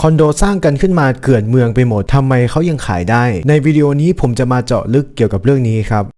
คอนโดสร้างกันขึ้นมาเกลื่อนเมืองไปหมดทำไมเขายังขายได้ ในวิดีโอนี้ผมจะมาเจาะลึกเกี่ยวกับเรื่องนี้ครับ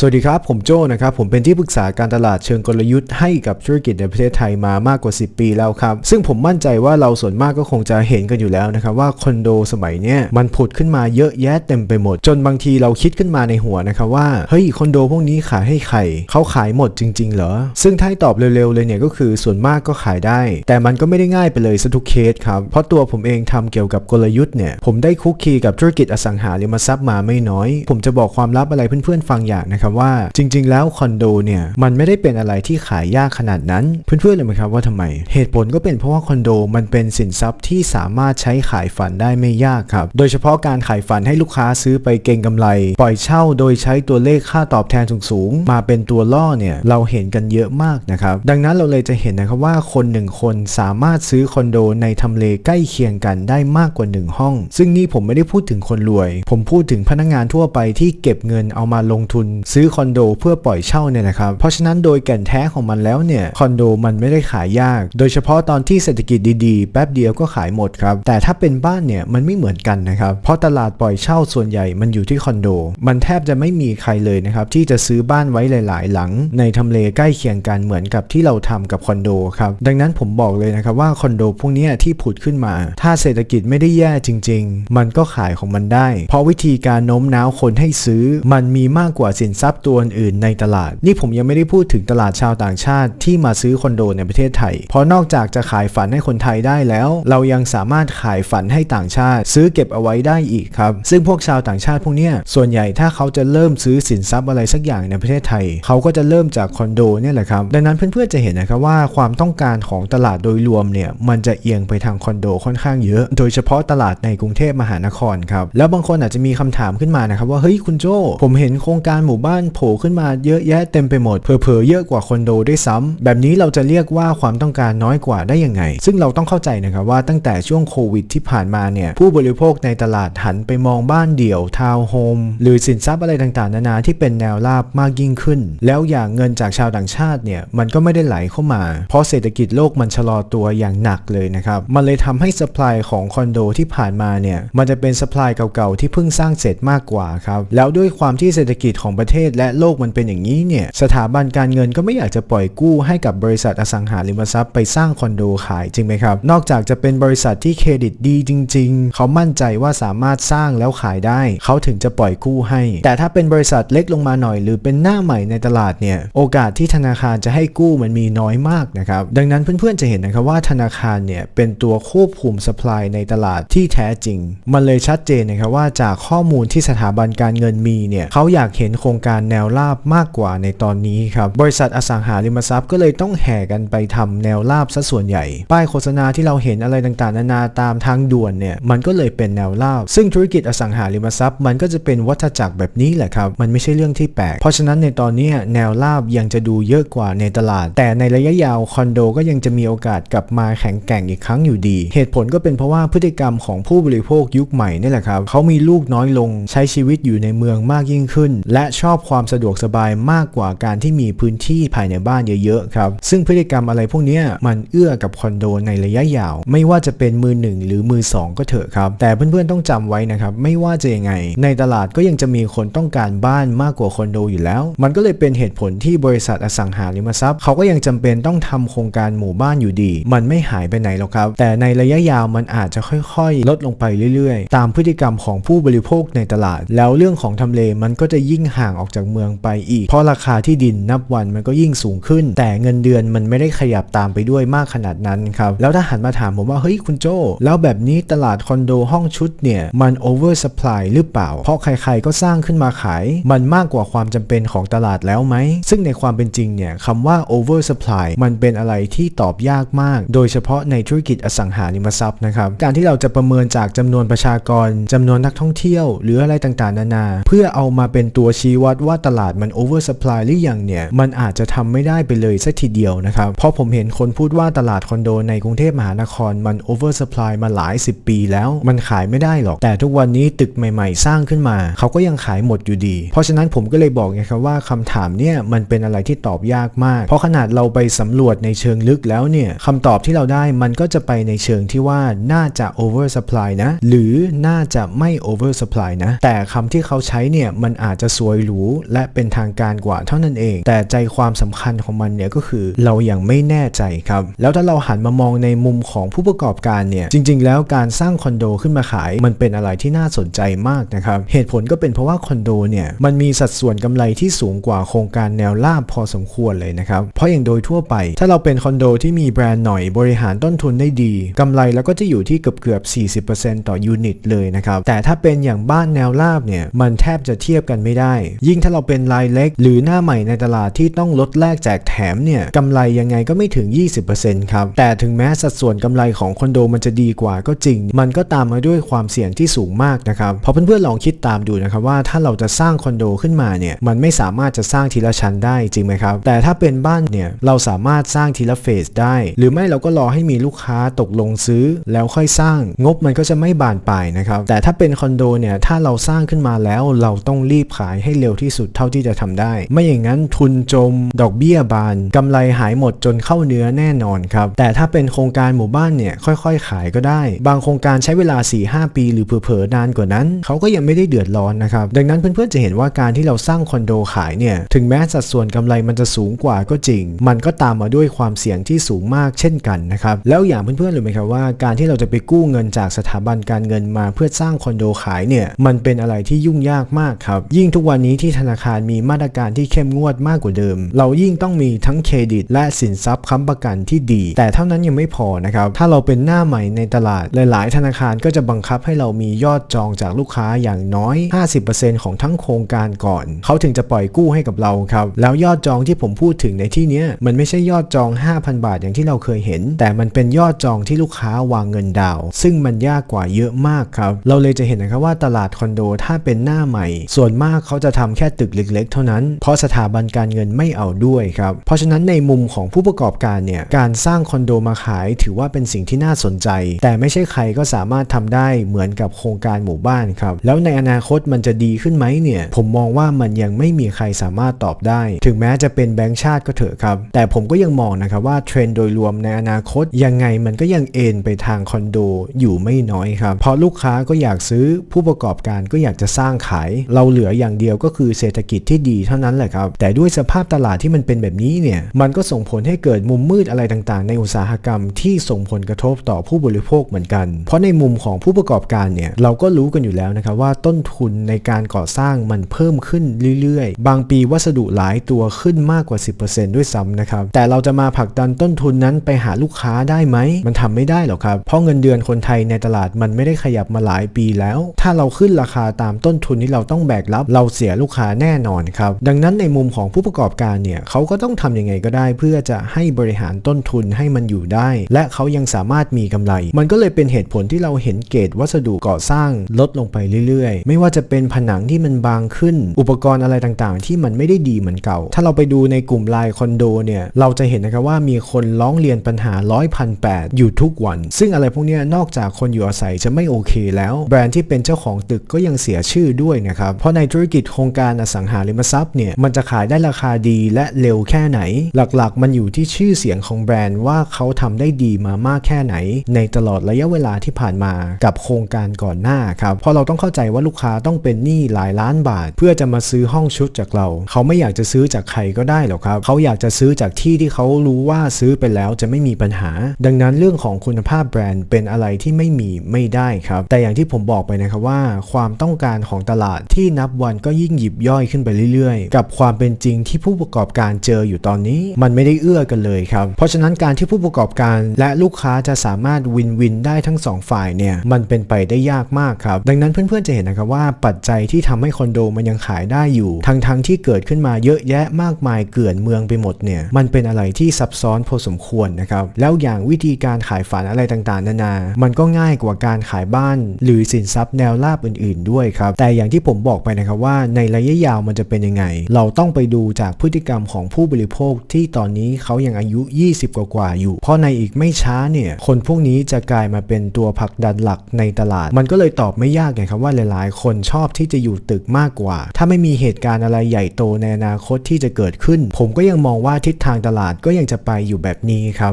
สวัสดีครับ ผมโจ้นะครับ ผมเป็นที่ปรึกษาการตลาดเชิงกลยุทธ์ให้กับธุรกิจในประเทศไทยมามากกว่า 10 ปีแล้วครับ ซึ่งผมมั่นใจว่าเราส่วนมากก็คงจะเห็นกันอยู่แล้วนะครับ ว่าคอนโดสมัยเนี้ยมันผุดขึ้นมาเยอะแยะเต็มไปหมด จนบางทีเราคิดขึ้นมาในหัวนะครับว่า เฮ้ยคอนโดพวกนี้ขายให้ใครเขาขายหมดจริง ๆ เหรอ ซึ่งถ้าตอบเร็วๆเลยเนี่ยก็คือส่วนมากก็ขายได้ แต่มันก็ไม่ได้ง่ายไปเลยซะทุกเคสครับเพราะตัวผมเองทำเกี่ยวกับกลยุทธ์เนี่ยผมได้คุกคีกับธุรกิจอสังหาริมทรัพย์มาไม่น้อย ผมจะบอกความลับอะไรเพื่อนๆฟังอย่างนะครับว่าจริง ๆ แล้วคอนโดเนี่ยมันไม่ได้เป็นอะไรที่ขายยากขนาดนั้นเพื่อนๆเลยไหมครับว่าทำไม เหตุผลก็เป็นเพราะว่าคอนโดมันเป็นสินทรัพย์ที่สามารถใช้ขายฝันได้ไม่ยากครับ โดยเฉพาะการขายฝันให้ลูกค้าซื้อไปเก็งกำไร ปล่อยเช่าโดยใช้ตัวเลขค่าตอบแทนสูงๆมาเป็นตัวล่อเนี่ยเราเห็นกันเยอะมากนะครับดังนั้นเราเลยจะเห็นนะครับว่าคนหนึ่งคนสามารถซื้อคอนโดในทำเลใกล้เคียงกันได้มากกว่าหนึ่งห้อง ซึ่งนี่ผมไม่ได้พูดถึงคนรวย ผมพูดถึงพนักงานทั่วไปที่เก็บเงินเอามาลงทุนซื้อคอนโดเพื่อปล่อยเช่าเนี่ยนะครับ เพราะฉะนั้นโดยแก่นแท้ของมันแล้วเนี่ยคอนโดมันไม่ได้ขายยาก โดยเฉพาะตอนที่เศรษฐกิจดีๆ แป๊บเดียวก็ขายหมดครับ แต่ถ้าเป็นบ้านเนี่ยมันไม่เหมือนกันนะครับ เพราะตลาดปล่อยเช่าส่วนใหญ่มันอยู่ที่คอนโด มันแทบจะไม่มีใครเลยนะครับที่จะซื้อบ้านไว้หลาย ๆ หลัง ในทำเลใกล้เคียงกันเหมือนกับที่เราทำกับคอนโดครับ ดังนั้นผมบอกเลยนะครับว่าคอนโดพวกนี้ที่ผุดขึ้นมา ถ้าเศรษฐกิจไม่ได้แย่จริง ๆ มันก็ขายของมันได้ เพราะวิธีการโน้มน้าวคนให้ซื้อ มันมีมากกว่าสินทรัพย์ตัวอื่นในตลาด นี่ผมยังไม่ได้พูดถึงตลาดชาวต่างชาติที่มาซื้อคอนโดในประเทศไทย เพราะนอกจากจะขายฝันให้คนไทยได้แล้ว เรายังสามารถขายฝันให้ต่างชาติ ซื้อเก็บเอาไว้ได้อีกครับ ซึ่งพวกชาวต่างชาติพวกเนี้ยส่วนใหญ่ถ้าเขาจะเริ่มซื้อสินทรัพย์อะไรสักอย่างในประเทศไทย เขาก็จะเริ่มจากคอนโดเนี่ยแหละครับ ดังนั้นเพื่อนๆจะเห็นนะครับว่าความต้องการของตลาดโดยรวมเนี่ยมันจะเอียงไปทางคอนโดค่อนข้างเยอะ โดยเฉพาะตลาดในกรุงเทพมหานครครับ แล้วบางคนอาจจะมีคำถามขึ้นมานะครับว่าเฮ้ยคุณโจผมเห็นโครงการหมู่บ้โผล่ขึ้นมาเยอะแยะเต็มไปหมดเผลอๆเยอะกว่าคอนโดด้วยซ้ำแบบนี้เราจะเรียกว่าความต้องการน้อยกว่าได้ยังไง ซึ่งเราต้องเข้าใจนะครับว่าตั้งแต่ช่วงโควิดที่ผ่านมาเนี่ยผู้บริโภคในตลาดหันไปมองบ้านเดี่ยวทาวน์โฮมหรือสินทรัพย์อะไรต่างๆ นานาที่เป็นแนวราบมากยิ่งขึ้น แล้วอย่างเงินจากชาวต่างชาติเนี่ยมันก็ไม่ได้ไหลเข้ามา เพราะเศรษฐกิจโลกมันชะลอตัวอย่างหนักเลยนะครับมันเลยทำให้สป라이ของคอนโดที่ผ่านมาเนี่ยมันจะเป็นสป라이เก่าๆที่เพิ่งสร้างเสร็จมากกว่าครับแล้วด้วยความที่เศรษฐกิจของประเทศ ศและโลกมันเป็นอย่างนี้เนี่ยสถาบันการเงินก็ไม่อยากจะปล่อยกู้ให้กับบริษัทอสังหาริมทรัพย์ไปสร้างคอนโดขายจริงไหมครับนอกจากจะเป็นบริษัทที่เครดิตดีจริง ๆ เขามั่นใจว่าสามารถสร้างแล้วขายได้ เขาถึงจะปล่อยกู้ให้ แต่ถ้าเป็นบริษัทเล็กลงมาหน่อย หรือเป็นหน้าใหม่ในตลาดเนี่ยโอกาสที่ธนาคารจะให้กู้มันมีน้อยมากนะครับดังนั้นเพื่อนๆจะเห็นนะครับว่าธนาคารเนี่ยเป็นตัวควบคุมสป라이ในตลาดที่แท้จริง มันเลยชัดเจนนะครับว่าจากข้อมูลที่สถาบันการเงินมีเนี่ยเขาอยากเห็นโครงการแนวราบมากกว่าในตอนนี้ครับ บริษัทอสังหาริมทรัพย์ก็เลยต้องแห่กันไปทำแนวราบซะส่วนใหญ่ ป้ายโฆษณาที่เราเห็นอะไรต่างๆ นานาตามทางด่วนเนี่ยมันก็เลยเป็นแนวราบ ซึ่งธุรกิจอสังหาริมทรัพย์ มันก็จะเป็นวัฏจักรแบบนี้แหละครับ มันไม่ใช่เรื่องที่แปลก เพราะฉะนั้นในตอนนี้แนวราบยังจะดูเยอะกว่าในตลาด แต่ในระยะยาวคอนโดก็ยังจะมีโอกาสกลับมาแข็งแกร่งอีกครั้งอยู่ดี เหตุผลก็เป็นเพราะว่าพฤติกรรมของผู้บริโภคยุคใหม่นี่แหละครับเขามีลูกน้อยลงใช้ชีวิตอยู่ในเมืองมากยิ่งขึ้น และชอบความสะดวกสบายมากกว่าการที่มีพื้นที่ภายในบ้านเยอะๆครับ ซึ่งพฤติกรรมอะไรพวกนี้มันเอื้อกับคอนโดในระยะยาว ไม่ว่าจะเป็นมือหนึ่งหรือมือสองก็เถอะครับ แต่เพื่อนๆต้องจำไว้นะครับ ไม่ว่าจะยังไง ในตลาดก็ยังจะมีคนต้องการบ้านมากกว่าคอนโดอยู่แล้ว มันก็เลยเป็นเหตุผลที่บริษัทอสังหาริมทรัพย์เขาก็ยังจำเป็นต้องทำโครงการหมู่บ้านอยู่ดี มันไม่หายไปไหนหรอกครับ แต่ในระยะยาวมันอาจจะค่อยๆ ลดลงไปเรื่อยๆ ตามพฤติกรรมของผู้บริโภคในตลาด แล้วเรื่องของทำเลมันก็จะยิ่งห่างออกจากเมืองไปอีก เพราะราคาที่ดินนับวันมันก็ยิ่งสูงขึ้น แต่เงินเดือนมันไม่ได้ขยับตามไปด้วยมากขนาดนั้นครับ แล้วถ้าหันมาถามผมว่า เฮ้ยคุณโจ แล้วแบบนี้ตลาดคอนโดห้องชุดเนี่ย มันโอเวอร์สปายหรือเปล่า เพราะใครๆก็สร้างขึ้นมาขาย มันมากกว่าความจำเป็นของตลาดแล้วไหม ซึ่งในความเป็นจริงเนี่ยคำว่าโอเวอร์สปายมันเป็นอะไรที่ตอบยากมาก โดยเฉพาะในธุรกิจอสังหาริมทรัพย์นะครับ การที่เราจะประเมินจากจำนวนประชากรจำนวนนักท่องเที่ยว หรืออะไรต่างๆ นานา เพื่อเอามาเป็นตัวชี้วัดดว่าตลาดมัน oversupply หรือยังเนี่ยมันอาจจะทำไม่ได้ไปเลยสักทีเดียวนะครับเพราะผมเห็นคนพูดว่าตลาดคอนโดในกรุงเทพมหานครมัน oversupply มาหลาย 10 ปีแล้วมันขายไม่ได้หรอก แต่ทุกวันนี้ตึกใหม่ๆ สร้างขึ้นมา เขาก็ยังขายหมดอยู่ดี เพราะฉะนั้นผมก็เลยบอกไงครับว่าคำถามเนี่ยมันเป็นอะไรที่ตอบยากมาก เพราะขนาดเราไปสำรวจในเชิงลึกแล้วเนี่ยคำตอบที่เราได้มันก็จะไปในเชิงที่ว่าน่าจะ oversupply นะหรือน่าจะไม่ oversupply นะแต่คำที่เขาใช้เนี่ยมันอาจจะสวยหรูและเป็นทางการกว่าเท่านั้นเอง แต่ใจความสำคัญของมันเนี่ยก็คือเรายัางไม่แน่ใจครับ แล้วถ้าเราหันมามองในมุมของผู้ประกอบการเนี่ยจริง ๆ แล้วการสร้างคอนโดขึ้นมาขาย มันเป็นอะไรที่น่าสนใจมากนะครับเหตุผลก็เป็นเพราะว่าคอนโดเนี่ยมันมีสัดส่วนกำไรที่สูงกว่าโครงการแนวราบพอสมควรเลยนะครับเพราะอย่างโดยทั่วไป ถ้าเราเป็นคอนโดที่มีแบรนด์หน่อยบริหารต้นทุนได้ดีกำไรแล้วก็จะอยู่ที่เกือบเกือบ 40%ต่อยูนิตเลยนะครับแต่ถ้าเป็นอย่างบ้านแนวราบเนี่ยมันแทบจะเทียบกันไม่ได้ยิงถ้าเราเป็นรายเล็ก หรือหน้าใหม่ในตลาดที่ต้องลดแลกแจกแถมเนี่ยกำไรยังไงก็ไม่ถึง 20%ครับ แต่ถึงแม้สัดส่วนกำไรของคอนโดมันจะดีกว่าก็จริง มันก็ตามมาด้วยความเสี่ยงที่สูงมากนะครับเพราะเพื่อนๆลองคิดตามดูนะครับว่าถ้าเราจะสร้างคอนโดขึ้นมาเนี่ยมันไม่สามารถจะสร้างทีละชั้นได้จริงไหมครับ แต่ถ้าเป็นบ้านเนี่ยเราสามารถสร้างทีละเฟสได้ หรือไม่เราก็รอให้มีลูกค้าตกลงซื้อ แล้วค่อยสร้างงบมันก็จะไม่บานปลายนะครับแต่ถ้าเป็นคอนโดเนี่ยถ้าเราสร้างขึ้นมาแล้วเราต้องรีบขายให้เร็วที่สุดเท่าที่จะทำได้ ไม่อย่างนั้นทุนจม ดอกเบี้ยบานกำไรหายหมดจนเข้าเนื้อแน่นอนครับ แต่ถ้าเป็นโครงการหมู่บ้านเนี่ยค่อยๆ ขายก็ได้ บางโครงการใช้เวลา 4-5 ปี หรือเผลอๆนานกว่านั้น เขาก็ยังไม่ได้เดือดร้อนนะครับ ดังนั้นเพื่อนๆจะเห็นว่าการที่เราสร้างคอนโดขายเนี่ยถึงแม้สัดส่วนกำไรมันจะสูงกว่าก็จริง มันก็ตามมาด้วยความเสี่ยงที่สูงมากเช่นกันนะครับแล้วอย่างเพื่อนๆรู้ไหมครับว่าการที่เราจะไปกู้เงินจากสถาบันการเงินมาเพื่อสร้างคอนโดขายเนี่ยมันเป็นอะไรที่ยุ่งยากมากครับยิ่งทุกวันนี้ที่ธนาคารมีมาตรการที่เข้มงวดมากกว่าเดิม เรายิ่งต้องมีทั้งเครดิต และสินทรัพย์ค้ำประกันที่ดี แต่เท่านั้นยังไม่พอนะครับ ถ้าเราเป็นหน้าใหม่ในตลาด หลายๆ ธนาคารก็จะบังคับให้เรามียอดจองจากลูกค้าอย่างน้อย 50%ของทั้งโครงการก่อน เขาถึงจะปล่อยกู้ให้กับเราครับ แล้วยอดจองที่ผมพูดถึงในที่นี้มันไม่ใช่ยอดจอง 5,000 บาทอย่างที่เราเคยเห็น แต่มันเป็นยอดจองที่ลูกค้าวางเงินดาวน์ซึ่งมันยากกว่าเยอะมากครับ เราเลยจะเห็นนะครับว่าตลาดคอนโดถ้าเป็นหน้าใหม่ ส่วนมากเขาจะทำแค่ค่ตึกเล็กๆ เท่านั้น เพราะสถาบันการเงินไม่เอาด้วยครับ เพราะฉะนั้นในมุมของผู้ประกอบการเนี่ย การสร้างคอนโดมาขายถือว่าเป็นสิ่งที่น่าสนใจ แต่ไม่ใช่ใครก็สามารถทำได้เหมือนกับโครงการหมู่บ้านครับ แล้วในอนาคตมันจะดีขึ้นไหมเนี่ย ผมมองว่ามันยังไม่มีใครสามารถตอบได้ ถึงแม้จะเป็นแบงก์ชาติก็เถอะครับ แต่ผมก็ยังมองนะครับว่าเทรนด์โดยรวมในอนาคตยังไงมันก็ยังเอ็นไปทางคอนโดอยู่ไม่น้อยครับ เพราะลูกค้าก็อยากซื้อผู้ประกอบการก็อยากจะสร้างขาย เราเหลืออย่างเดียวก็คือือเศรษฐกิจที่ดีเท่านั้นแหละครับ แต่ด้วยสภาพตลาดที่มันเป็นแบบนี้เนี่ย มันก็ส่งผลให้เกิดมุมมืดอะไรต่างๆ ในอุตสาหกรรมที่ส่งผลกระทบต่อผู้บริโภคเหมือนกัน เพราะในมุมของผู้ประกอบการเนี่ย เราก็รู้กันอยู่แล้วนะครับว่าต้นทุนในการก่อสร้างมันเพิ่มขึ้นเรื่อยๆ บางปีวัสดุหลายตัวขึ้นมากกว่า 10%ด้วยซ้ำนะครับ แต่เราจะมาผลักดันต้นทุนนั้นไปหาลูกค้าได้ไหม มันทำไม่ได้หรอกครับ เพราะเงินเดือนคนไทยในตลาดมันไม่ได้ขยับมาหลายปีแล้ว ถ้าเราขึ้นราคาตามต้นทุนที่เราต้องแบกรับ เราเสียลูกค้าแน่นอนครับ ดังนั้นในมุมของผู้ประกอบการเนี่ยเขาก็ต้องทำยังไงก็ได้ เพื่อจะให้บริหารต้นทุนให้มันอยู่ได้ และเขายังสามารถมีกำไร มันก็เลยเป็นเหตุผลที่เราเห็นเกรดวัสดุก่อสร้างลดลงไปเรื่อยๆ ไม่ว่าจะเป็นผนังที่มันบางขึ้น อุปกรณ์อะไรต่างๆ ที่มันไม่ได้ดีเหมือนเก่า ถ้าเราไปดูในกลุ่มไลน์คอนโดเนี่ยเราจะเห็นนะครับว่ามีคนร้องเรียนปัญหาร้อยพันแปดอยู่ทุกวัน ซึ่งอะไรพวกนี้นอกจากคนอยู่อาศัยจะไม่โอเค แล้วแบรนด์ที่เป็นเจ้าของตึกก็ยังเสียชื่อด้วยนะครับเพราะในธุรกิจโครงการการอสังหาริมทรัพย์เนี่ยมันจะขายได้ราคาดีและเร็วแค่ไหน หลักๆ มันอยู่ที่ชื่อเสียงของแบรนด์ว่าเขาทำได้ดีมามากแค่ไหน ในตลอดระยะเวลาที่ผ่านมากับโครงการก่อนหน้าครับเพราะเราต้องเข้าใจว่าลูกค้าต้องเป็นหนี้หลายล้านบาท เพื่อจะมาซื้อห้องชุดจากเรา เขาไม่อยากจะซื้อจากใครก็ได้หรอกครับ เขาอยากจะซื้อจากที่ที่เขารู้ว่าซื้อไปแล้วจะไม่มีปัญหา ดังนั้นเรื่องของคุณภาพแบรนด์เป็นอะไรที่ไม่มีไม่ได้ครับ แต่อย่างที่ผมบอกไปนะครับว่า ความต้องการของตลาดที่นับวันก็ยิ่งหยิบย่อยขึ้นไปเรื่อยๆ กับความเป็นจริงที่ผู้ประกอบการเจออยู่ตอนนี้ มันไม่ได้เอื้อกันเลยครับ เพราะฉะนั้นการที่ผู้ประกอบการและลูกค้าจะสามารถวินวินได้ทั้งสองฝ่ายเนี่ยมันเป็นไปได้ยากมากครับ ดังนั้นเพื่อนๆจะเห็นนะครับว่าปัจจัยที่ทำให้คอนโดมันยังขายได้อยู่ทั้งๆทที่เกิดขึ้นมาเยอะแยะมากมายเกลื่อนเมืองไปหมดเนี่ยมันเป็นอะไรที่ซับซ้อนพอสมควรนะครับแล้วอย่างวิธีการขายฝันอะไรต่างๆ นานา มันก็ง่ายกว่าการขายบ้าน หรือสินทรัพย์แนวราบอื่น ๆด้วยครับแต่อย่างที่ผมบอกไปนะครับว่าในระยะยาวมันจะเป็นยังไง เราต้องไปดูจากพฤติกรรมของผู้บริโภคที่ตอนนี้เขายังอายุ 20 กว่าๆอยู่ เพราะในอีกไม่ช้าเนี่ย คนพวกนี้จะกลายมาเป็นตัวผลักดันหลักในตลาด มันก็เลยตอบไม่ยากไงครับว่าหลาย ๆ คนชอบที่จะอยู่ตึกมากกว่า ถ้าไม่มีเหตุการณ์อะไรใหญ่โตในอนาคตที่จะเกิดขึ้น ผมก็ยังมองว่าทิศทางตลาดก็ยังจะไปอยู่แบบนี้ครับ